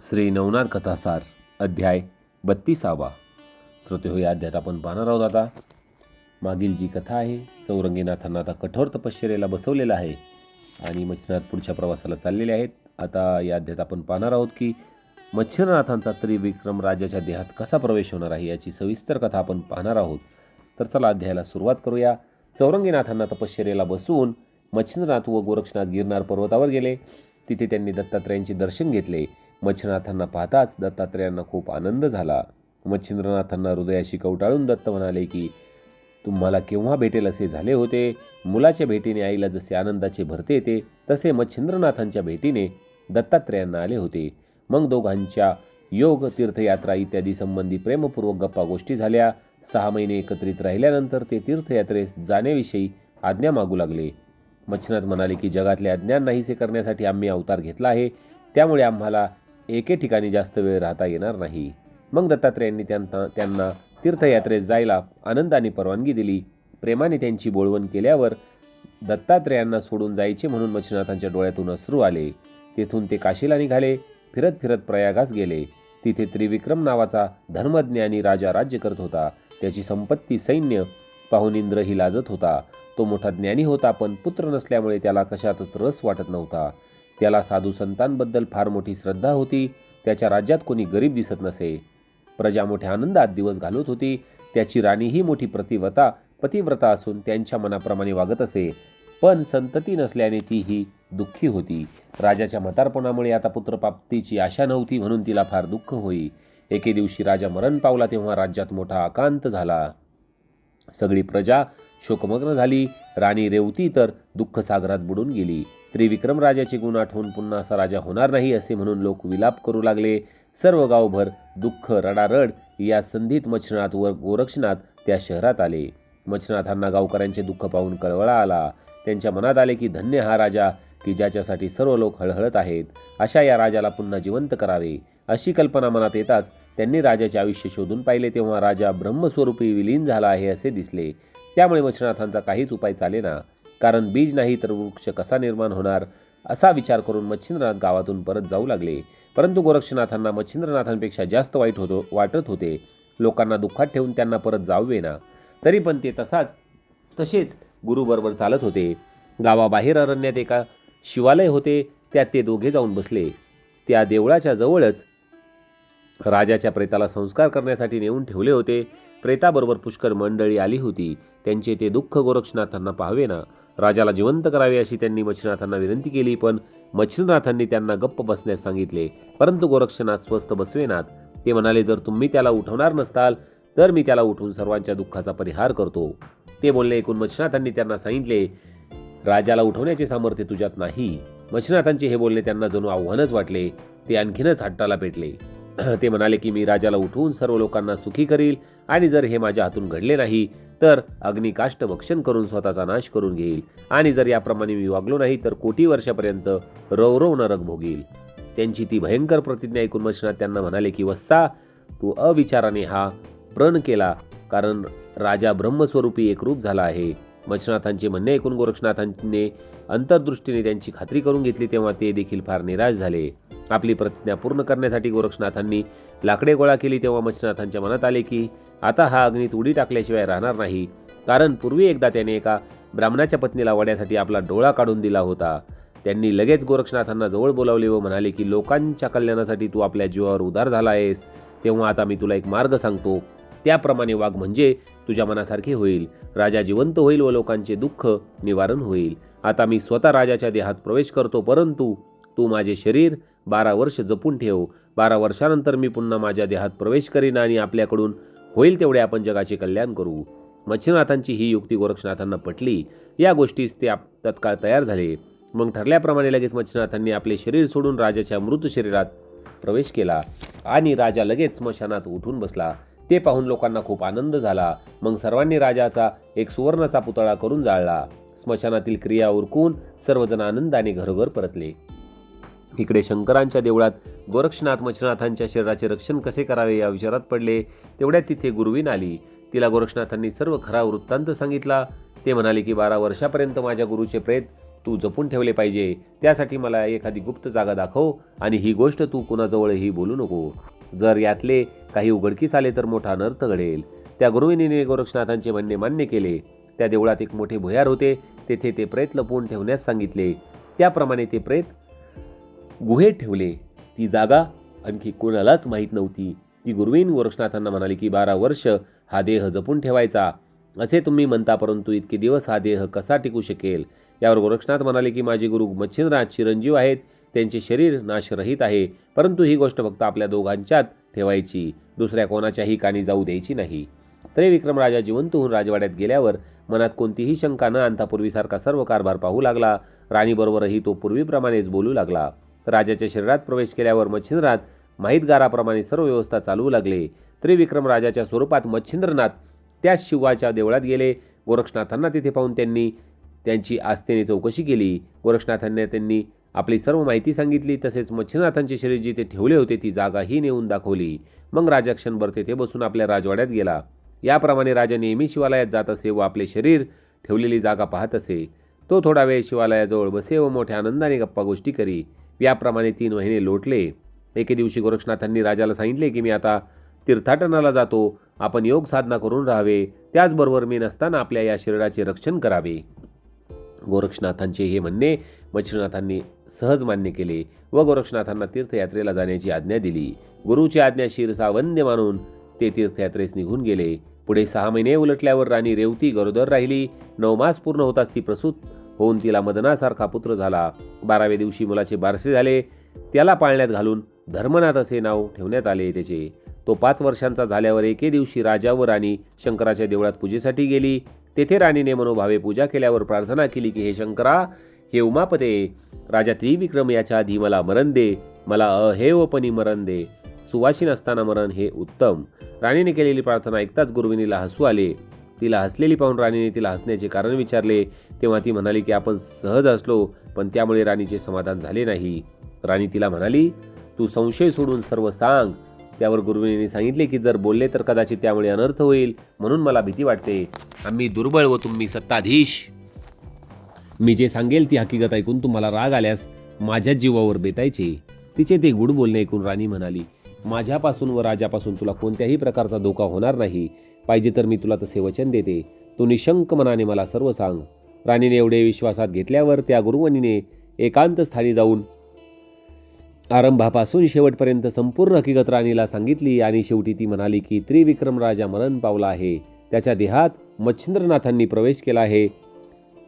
श्री नवनाथ कथासार अध्याय बत्तीसावा. श्रोते हो या अध्यायात आपण पाहणार आहोत आता. मागील जी कथा आहे चौरंगीनाथांना आता कठोर तपश्चर्याला बसवलेला आहे आणि मच्छिनाथ पुढच्या प्रवासाला चाललेले आहेत. आता या अध्यात आपण पाहणार आहोत की मच्छिरनाथांचा त्रिविक्रम राजाच्या देहात कसा प्रवेश होणार आहे याची सविस्तर कथा आपण पाहणार आहोत. तर चला अध्यायाला सुरुवात करूया. चौरंगीनाथांना तपश्चर्याला बसवून मच्छिंद्रनाथ व गोरक्षनाथ गिरनार पर्वतावर गेले. तिथे त्यांनी दत्तात्रयांचे दर्शन घेतले. मच्छिनाथांना पाहताच दत्तात्रयांना खूप आनंद झाला. मच्छिंद्रनाथांना हृदयाशी कवटाळून दत्त म्हणाले की तुम्हाला केव्हा भेटेल असे झाले होते? मुलाच्या भेटीने आईला जसे आनंदाचे भरते येते तसे मच्छिंद्रनाथांच्या भेटीने दत्तात्रयांना आले होते. मग दोघांच्या योग तीर्थयात्रा इत्यादी संबंधी प्रेमपूर्वक गप्पा गोष्टी झाल्या. सहा महिने एकत्रित राहिल्यानंतर ते तीर्थयात्रेस जाण्याविषयी आज्ञा मागू लागले. मच्छिनाथ म्हणाले की जगातले अज्ञान नाहीसे करण्यासाठी आम्ही अवतार घेतला आहे. त्यामुळे आम्हाला एके ठिकाणी जास्त वेळ राहता येणार नाही. मग दत्तात्रयांनी त्यांना त्यांना तीर्थयात्रेत जायला आनंदाने परवानगी दिली. प्रेमाने त्यांची बोळवण केल्यावर दत्तात्रयांना सोडून जायचे म्हणून मच्छिनाथांच्या डोळ्यातून अश्रू आले. तेथून ते काशीला निघाले. फिरत फिरत प्रयागास गेले. तिथे त्रिविक्रम नावाचा धर्मज्ञानी राजा राज्य करत होता. त्याची संपत्ती सैन्य पाहून इंद्रही लाजत होता. तो मोठा ज्ञानी होता पण पुत्र नसल्यामुळे त्याला कशातच रस वाटत नव्हता. त्याला साधू संतांबद्दल फार मोठी श्रद्धा होती. त्याच्या राज्यात कोणी गरीब दिसत नसे. प्रजा मोठ्या आनंदात दिवस घालवत होती. त्याची राणीही मोठी प्रतिव्रता पतिव्रता असून त्यांच्या मनाप्रमाणे वागत असे. पण संतती नसल्याने तीही दुःखी होती. राजाच्या म्हातारपणामुळे आता पुत्रप्राप्तीची आशा नव्हती म्हणून तिला फार दुःख होई. एके दिवशी राजा मरण पावला तेव्हा राज्यात मोठा आकांत झाला. सगळी प्रजा शोकमग्न झाली. राणी रेवती तर दुःख सागरात बुडून गेली. त्रिविक्रम राजाचे गुण आठवून पुन्हा असा राजा होणार नाही असे म्हणून लोक विलाप करू लागले. सर्व गावभर दुःख रडारड या संधीत मच्छनाथ व गोरक्षनाथ त्या शहरात आले. मच्छनाथांना गावकऱ्यांचे दुःख पाहून कळवळा आला. त्यांच्या मनात आले की धन्य हा राजा की ज्याच्यासाठी सर्व लोक हळहळत आहेत. अशा या राजाला पुन्हा जिवंत करावे. अशी कल्पना मनात येताच त्यांनी राजाचे आयुष्य शोधून पाहिले तेव्हा राजा ब्रह्मस्वरूपी विलीन झाला आहे असे दिसले. त्यामुळे मच्छनाथांचा काहीच उपाय चालेना. कारण बीज नाही तर वृक्ष कसा निर्माण होणार असा विचार करून मच्छिंद्रनाथ गावातून परत जाऊ लागले. परंतु गोरक्षनाथांना मच्छिंद्रनाथांपेक्षा जास्त वाईट होतो वाटत होते. लोकांना दुःखात ठेवून त्यांना परत जावे ना तरी पण ते तसाच तसेच गुरुबरोबर चालत होते. गावाबाहेर अरण्यात एका शिवालय होते त्यात ते दोघे जाऊन बसले. त्या देवळाच्या जवळच राजाच्या प्रेताला संस्कार करण्यासाठी नेऊन ठेवले होते. प्रेताबरोबर पुष्कर मंडळी आली होती. त्यांचे ते दुःख गोरक्षनाथांना पाहावे ना राजाला जिवंत करावे अशी त्यांनी मच्छिनाथांना विनंती केली पण मच्छिनाथांनी त्यांना गप्प बसण्यास सांगितले. परंतु गोरक्षनाथ स्वस्थ बसवेनात. ते म्हणाले जर तुम्ही त्याला उठवणार नसताल तर मी त्याला उठवून सर्वांच्या दुःखाचा परिहार करतो. ते बोलणे ऐकून मच्छिनाथांनी त्यांना सांगितले राजाला उठवण्याचे सामर्थ्य तुझ्यात नाही. मच्छिनाथांचे हे बोलणे त्यांना जणू आव्हानच वाटले. ते आणखीनच हट्टाला पेटले. ते म्हणाले की मी राजाला उठवून सर्व लोकांना सुखी करील आणि जर हे माझ्या हातून घडले नाही तर अग्निकाष्ट भक्षण करून स्वतःचा नाश करून घेईल. आणि जर याप्रमाणे मी वागलो नाही तर कोटी वर्षापर्यंत रौरव नरक भोगील. त्यांची ती भयंकर प्रतिज्ञा ऐकून मच्छनाथ त्यांना म्हणाले की वस्सा तू अविचाराने हा प्रण केला कारण राजा ब्रह्मस्वरूपी एकरूप झाला आहे. मच्छनाथांचे म्हणणे ऐकून गोरक्षनाथांनी अंतर्दृष्टीने त्यांची खात्री करून घेतली तेव्हा ते देखील फार निराश झाले. आपली प्रतिज्ञा पूर्ण करण्यासाठी गोरक्षनाथांनी लाकडे गोळा केली तेव्हा मच्छनाथांच्या मनात आले की आता हा अग्नीत उडी टाकल्याशिवाय राहणार नाही. कारण पूर्वी एकदा त्याने एका ब्राह्मणाच्या पत्नीला वड्यासाठी आपला डोळा काढून दिला होता. त्यांनी लगेच गोरक्षनाथांना जवळ बोलावले व म्हणाले की लोकांच्या कल्याणासाठी तू आपल्या जीवावर उदार झाला आहेस. तेव्हा आता मी तुला एक मार्ग सांगतो. त्याप्रमाणे वाघ म्हणजे तुझ्या मनासारखे होईल. राजा जिवंत होईल व लोकांचे दुःख निवारण होईल. आता मी स्वतः राजाच्या देहात प्रवेश करतो परंतु तू माझे शरीर बारा वर्ष जपून ठेव. बारा वर्षानंतर मी पुन्हा माझ्या देहात प्रवेश करीन आणि आपल्याकडून होईल तेवढे आपण जगाचे कल्याण करू. मच्छिनाथांची ही युक्ती गोरक्षनाथांना पटली. या गोष्टीस ते आप तत्काळ तयार झाले. मग ठरल्याप्रमाणे लगेच मच्छिनाथांनी आपले शरीर सोडून राजाच्या मृत शरीरात प्रवेश केला आणि राजा लगेच स्मशानात उठून बसला. ते पाहून लोकांना खूप आनंद झाला. मग सर्वांनी राजाचा एक सुवर्णाचा पुतळा करून जाळला. स्मशानातील क्रिया उरकून सर्वजण आनंदाने घरोघर परतले. इकडे शंकरांच्या देवळात गोरक्षनाथ मच्छनाथांच्या शरीराचे रक्षण कसे करावे या विचारात पडले तेवढ्यात तिथे गुरुवीन आली. तिला गोरक्षनाथांनी सर्व खरा वृत्तांत सांगितला. ते म्हणाले की बारा वर्षापर्यंत माझ्या गुरुचे प्रेत तू जपून ठेवले पाहिजे. त्यासाठी मला एखादी गुप्त जागा दाखव आणि ही गोष्ट तू कुणाजवळही बोलू नको. जर यातले काही उघडकीस आले तर मोठा अनर्थ घडेल त्या गुरुविनीने गोरक्षनाथांचे म्हणणे मान्य केले. त्या देवळात एक मोठे भुयार होते. तेथे ते प्रेत लपवून ठेवण्यास सांगितले. त्याप्रमाणे ते प्रेत गुहेत ठेवले. ती जागा आणखी कोणालाच माहीत नव्हती. ती गुरुवीन गोरक्षनाथांना म्हणाली की बारा वर्ष हा देह जपून ठेवायचा. असे तुम्ही म्हणता परंतु इतके दिवस हा देह कसा टिकू शकेल? यावर गोरक्षनाथ म्हणाले की माझे गुरु मच्छिंद्रनाथ चिरंजीव आहेत. त्यांचे शरीर नाशरहित आहे. परंतु ही गोष्ट फक्त आपल्या दोघांच्यात ठेवायची. दुसऱ्या कोणाच्याही कानी जाऊ द्यायची नाही. तरी विक्रमराजा जिवंत होऊन राजवाड्यात गेल्यावर मनात कोणतीही शंका न आणता पूर्वीसारखा सर्व कारभार पाहू लागला. राणीबरोबरही तो पूर्वीप्रमाणेच बोलू लागला. राजाच्या शरीरात प्रवेश केल्यावर मच्छिंद्रनाथ माहितगाराप्रमाणे सर्व व्यवस्था चालवू लागले. त्रिविक्रम राजाच्या स्वरूपात मच्छिंद्रनाथ त्याच शिवाच्या देवळात गेले. गोरक्षनाथांना तिथे पाहून त्यांनी त्यांची आस्थेने चौकशी केली. गोरक्षनाथांना त्यांनी आपली सर्व माहिती सांगितली तसेच मच्छिनाथांचे शरीर जिथे ठेवले होते ती जागाही नेऊन दाखवली. मग राजा क्षणभर तेथे बसून आपल्या राजवाड्यात गेला. याप्रमाणे राजा नेहमी शिवालयात जात असे व आपले शरीर ठेवलेली जागा पाहत असे. तो थोडा वेळ शिवालयाजवळ बसे व मोठ्या आनंदाने गप्पा गोष्टी करी. याप्रमाणे तीन महिने लोटले. एके दिवशी गोरक्षनाथांनी राजाला सांगितले की मी आता तीर्थाटनाला जातो. आपण योग साधना करून राहावे. त्याचबरोबर मी नसताना आपल्या या शरीराचे रक्षण करावे. गोरक्षनाथांचे हे म्हणणे मच्छिनाथांनी सहज मान्य केले व गोरक्षनाथांना तीर्थयात्रेला जाण्याची आज्ञा दिली. गुरुची आज्ञा शिरसा वंद्य मानून ते तीर्थयात्रेस निघून गेले. पुढे सहा महिने उलटल्यावर राणी रेवती गरोदर राहिली. नऊ मास पूर्ण होताच ती प्रसूत होऊन तिला मदनासारखा पुत्र झाला. बाराव्या दिवशी मुलाचे बारसे झाले. त्याला पाळण्यात घालून धर्मनाथ असे नाव ठेवण्यात आले त्याचे. तो पाच वर्षांचा झाल्यावर एके दिवशी राजा व राणी शंकराच्या देवळात पूजेसाठी गेली. तेथे राणीने मनोभावे पूजा केल्यावर प्रार्थना केली की हे शंकरा हे उमापते. राजा त्रिविक्रम याच्या आधी मला मरण दे. मला अहेवपणी मरण दे. सुवासीन असताना मरण हे उत्तम. राणीने केलेली प्रार्थना ऐकताच गुरुविनीला हसू आले. तिला हसलेली पाहून राणीने तिला हसण्याचे कारण विचारले. तेव्हा ती म्हणाली की आपण सहज हसलो पण त्यामुळे राणीचे समाधान झाले नाही. राणी तिला म्हणाली तू संशय सोडून सर्व सांग. त्यावर गुरुविनीने सांगितले की जर बोलले तर कदाचित त्यामुळे अनर्थ होईल म्हणून मला भीती वाटते. आम्ही दुर्बळ व तुम्ही सत्ताधीश. मी जे सांगेल ती हकीकत ऐकून तुम्हाला राग आल्यास माझ्या जीवावर बेतायचे. तिचे ते गुड बोलणे ऐकून राणी म्हणाली माझ्यापासून व राजापासून तुला कोणत्याही प्रकारचा धोका होणार नाही. पाहिजे तर मी तुला तसे वचन देते. तू निशंक मनाने मला सर्व सांग. राणीने एवढे विश्वासात घेतल्यावर त्या गुरुवणीने एकांत स्थानी जाऊन आरंभापासून शेवटपर्यंत संपूर्ण हकीकत राणीला सांगितली आणि शेवटी ती म्हणाली की त्रिविक्रम राजा मरण पावला आहे. त्याच्या देहात मच्छिंद्रनाथांनी प्रवेश केला आहे.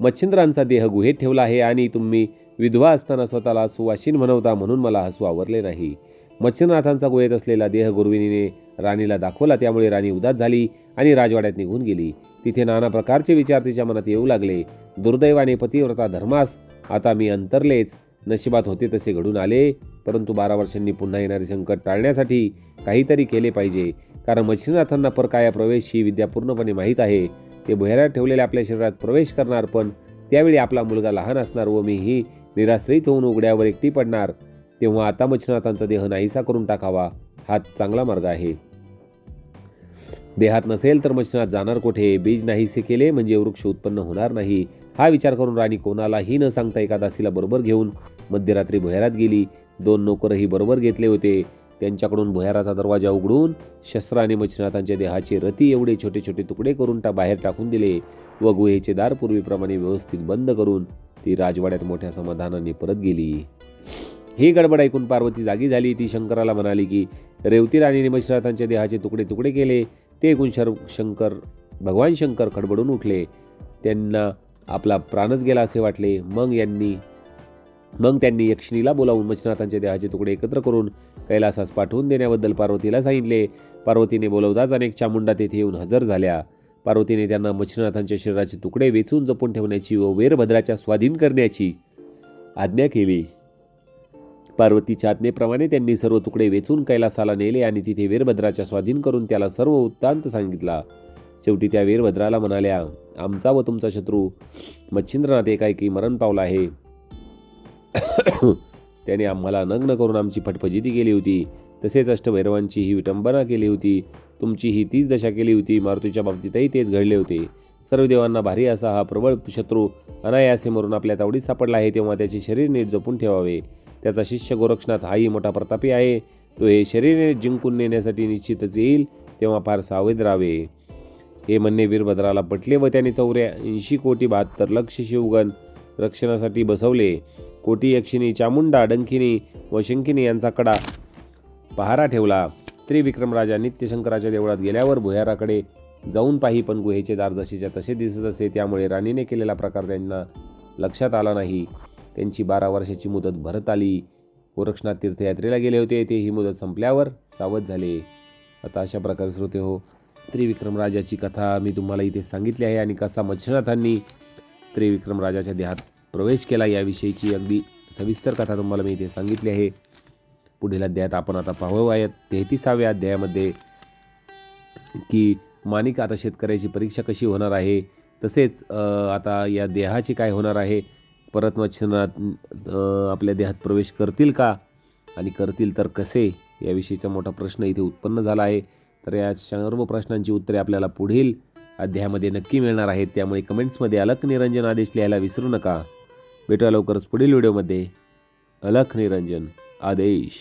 मच्छिंद्रांचा देह गुहेत ठेवला आहे आणि तुम्ही विधवा असताना स्वतःला सुवासीन म्हणवता म्हणून मला हसू आवरले नाही. मच्छिंद्रनाथांचा गुहेत असलेला देह गुरुविनीने राणीला दाखवला त्यामुळे राणी उदास झाली आणि राजवाड्यात निघून गेली. तिथे नाना प्रकारचे विचार तिच्या मनात येऊ लागले. दुर्दैवाने पतिव्रता धर्मास आता मी अंतरलेच. नशिबात होते तसे घडून आले परंतु बारा वर्षांनी पुन्हा येणारे संकट टाळण्यासाठी काहीतरी केले पाहिजे. कारण मच्छिंद्रनाथांना परकाया प्रवेश ही विद्या पूर्णपणे माहीत आहे. ते भुयारात ठेवलेल्या आपल्या शरीरात प्रवेश करणार पण त्यावेळी आपला मुलगा लहान असणार व मीही निराश्रित होऊन उघड्यावर एकटी पडणार तेव्हा आता मच्छिनाथांचा देह नाहीसा करून टाकावा हा चांगला मार्ग आहे. देहात नसेल तर मच्छिनाथ जाणार कोठे? बीज नाहीसे केले म्हणजे वृक्ष उत्पन्न होणार नाही हा विचार करून राणी कोणालाही न सांगता एका दासीला बरोबर घेऊन मध्यरात्री भैरात गेली. दोन नोकरही बरोबर घेतले होते. त्यांच्याकडून भुयाराचा दरवाजा उघडून शस्त्राने मच्छिनाथांच्या देहाचे रती एवढे छोटे छोटे तुकडे करून टा बाहेर टाकून दिले व गुहेचे दार पूर्वीप्रमाणे व्यवस्थित बंद करून ती राजवाड्यात मोठ्या समाधानाने परत गेली. ही गडबड ऐकून पार्वती जागी झाली. ती शंकराला म्हणाली की रेवती राणीने मच्छिनाथांच्या देहाचे तुकडे तुकडे केले. ते ऐकून शर शंकर भगवान शंकर खडबडून उठले. त्यांना आपला प्राणच गेला असे वाटले. मग यांनी मग त्यांनी यक्षिणीला बोलावून मच्छिनाथांच्या देहाचे तुकडे एकत्र करून कैलासास पाठवून देण्याबद्दल पार्वतीला सांगितले. पार्वतीने बोलवताच अनेक चामुंडा तेथे येऊन हजर झाल्या. पार्वतीने त्यांना मच्छनाथांच्या शरीराचे तुकडे वेचून जपून ठेवण्याची व वेरभद्राच्या स्वाधीन करण्याची आज्ञा केली. पार्वतीच्या आज्ञेप्रमाणे त्यांनी सर्व तुकडे वेचून कैलासाला नेले आणि तिथे वीरभद्राच्या स्वाधीन करून त्याला सर्व वृत्तांत सांगितला. शेवटी त्या वीरभद्राला म्हणाल्या आमचा व तुमचा शत्रू मच्छिंद्रनाथ एकाएकी मरण पावला आहे. त्याने आम्हाला नग्न करून आमची फटफजिती केली होती. तसेच अष्टभैरवांची ही विटंबना केली होती. तुमची ही तीच दशा केली होती. मारुतीच्या बाबतीतही तेच घडले होते. सर्व देवांना भारी असा हा प्रबळ शत्रू अनायासे मरून आपल्या तावडीत सापडला आहे तेव्हा त्याचे शरीर नीट जपून ठेवावे. त्याचा शिष्य गोरक्षनाथ हाही मोठा प्रतापी आहे. तो हे शरीर जिंकून नेण्यासाठी निश्चितच येईल तेव्हा फार सावध राहावे. हे म्हणणे वीरभद्राला पटले व त्याने चौऱ्याऐंशी कोटी बहात्तर लक्ष शिवगण रक्षणासाठी बसवले. कोटी यक्षिणी चामुंडा डंकिनी व शंकिनी यांचा कडा पहारा ठेवला. त्रिविक्रमराजा नित्यशंकराच्या देवळात गेल्यावर भुयाराकडे जाऊन पाही पण गुहेचे दार जसेच्या तसे दिसत असे त्यामुळे राणीने केलेला प्रकार त्यांना लक्षात आला नाही. त्यांची बारा वर्षाची मुदत भरत आली. गोरक्षनाथ तीर्थयात्रेला गेले होते ते ही मुदत संपल्यावर सावध झाले. आता अशा प्रकारे श्रोते हो. त्रिविक्रम राजाची कथा मी तुम्हाला इथे सांगितली आहे आणि कसा मच्छनाथांनी त्रिविक्रम राजाच्या देहात प्रवेश केला याविषयीची अगदी सविस्तर कथा तुम्हाला मी इथे सांगितली आहे. पुढील अध्यायात आपण आता पाहूयात तेहतीसाव्या अध्यायामध्ये की माणिक आता शेतकऱ्याची परीक्षा कशी होणार आहे तसेच आता या देहाची काय होणार आहे परत मच्छनात आपल्या देहात प्रवेश करतील का आणि करतील तर कसे याविषयीचा मोठा प्रश्न इथे उत्पन्न झाला आहे. तर या सर्व प्रश्नांची उत्तरे आपल्याला पुढील अध्यायामध्ये नक्की मिळणार आहेत. त्यामुळे कमेंट्समध्ये अलक निरंजन आदेश लिहायला विसरू नका. भेटूया लवकरच पुढील व्हिडिओमध्ये. अलख निरंजन आदेश.